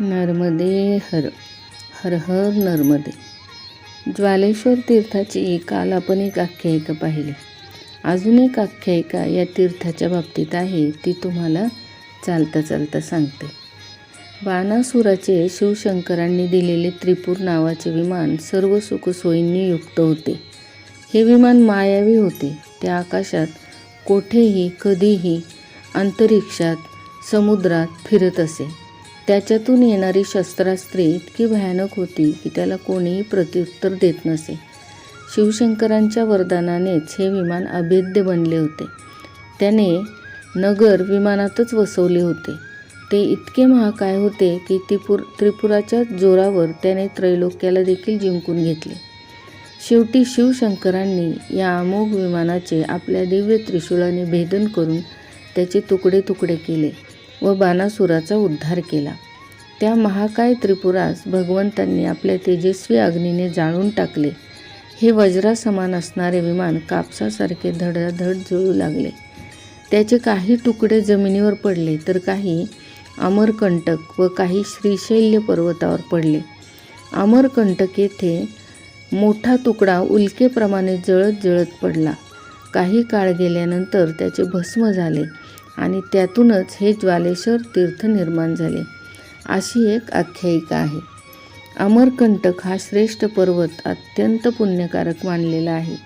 नर्मदे हर हर हर नर्मदे. ज्वालेश्वर तीर्थाची काल आपण एक आख्यायिका पाहिली. अजून एक आख्यायिका या तीर्थाच्या बाबतीत आहे ती तुम्हाला चालता चालता सांगते. बाणासुराचे शिवशंकरांनी दिलेले त्रिपूर नावाचे विमान सर्व सुखसोयींनी युक्त होते. हे विमान मायावी होते. त्या आकाशात कोठेही कधीही अंतरिक्षात समुद्रात फिरत असे. त्याच्यातून येणारी शस्त्रास्त्रे इतकी भयानक होती की त्याला कोणीही प्रत्युत्तर देत नसे. शिवशंकरांच्या वरदानानेच हे विमान अभेद्य बनले होते. त्याने नगर विमानातच वसवले होते. ते इतके महाकाय होते की त्रिपुर त्रिपुराच्या जोरावर त्याने त्रैलोक्याला देखील जिंकून घेतले. शेवटी शिवशंकरांनी या अमोघ विमानाचे आपल्या दिव्य त्रिशूळाने भेदन करून त्याचे तुकडे तुकडे केले. व बाणासुराचा उद्धार केला. त्या महाकाय त्रिपुरास भगवंतांनी आपल्या तेजस्वी अग्नीने जाळून टाकले. हे वज्रासमान असणारे विमान कापसासारखे धडाधड जळू लागले. त्याचे काही तुकडे जमिनीवर पडले तर काही अमरकंटक व काही श्रीशैल्य पर्वतावर पडले. अमरकंटक येथे मोठा तुकडा उल्केप्रमाणे जळत जळत पडला. काही काळ गेल्यानंतर त्याचे भस्म झाले. आणि त्यातूनच हे ज्वालेश्वर तीर्थ निर्माण झाले. अशी एक आख्यायिका आहे. अमरकंटक हा श्रेष्ठ पर्वत अत्यंत पुण्यकारक मानलेला आहे.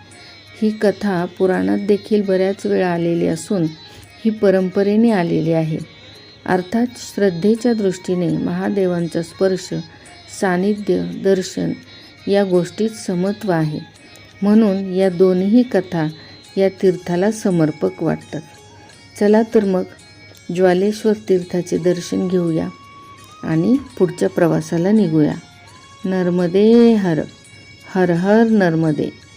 ही कथा पुराणात देखील बऱ्याच वेळा आलेली असून ही परंपरेने आलेली आहे. अर्थात श्रद्धेच्या दृष्टीने महादेवांचा स्पर्श सानिध्य दर्शन या गोष्टीत समत्व आहे. म्हणून या दोन्ही कथा या तीर्थाला समर्पक वाटतात. चला तर मग ज्वालेश्वर तीर्थाचे दर्शन घेऊया आणि पुढच्या प्रवासाला निघूया. नर्मदे हर हर हर नर्मदे.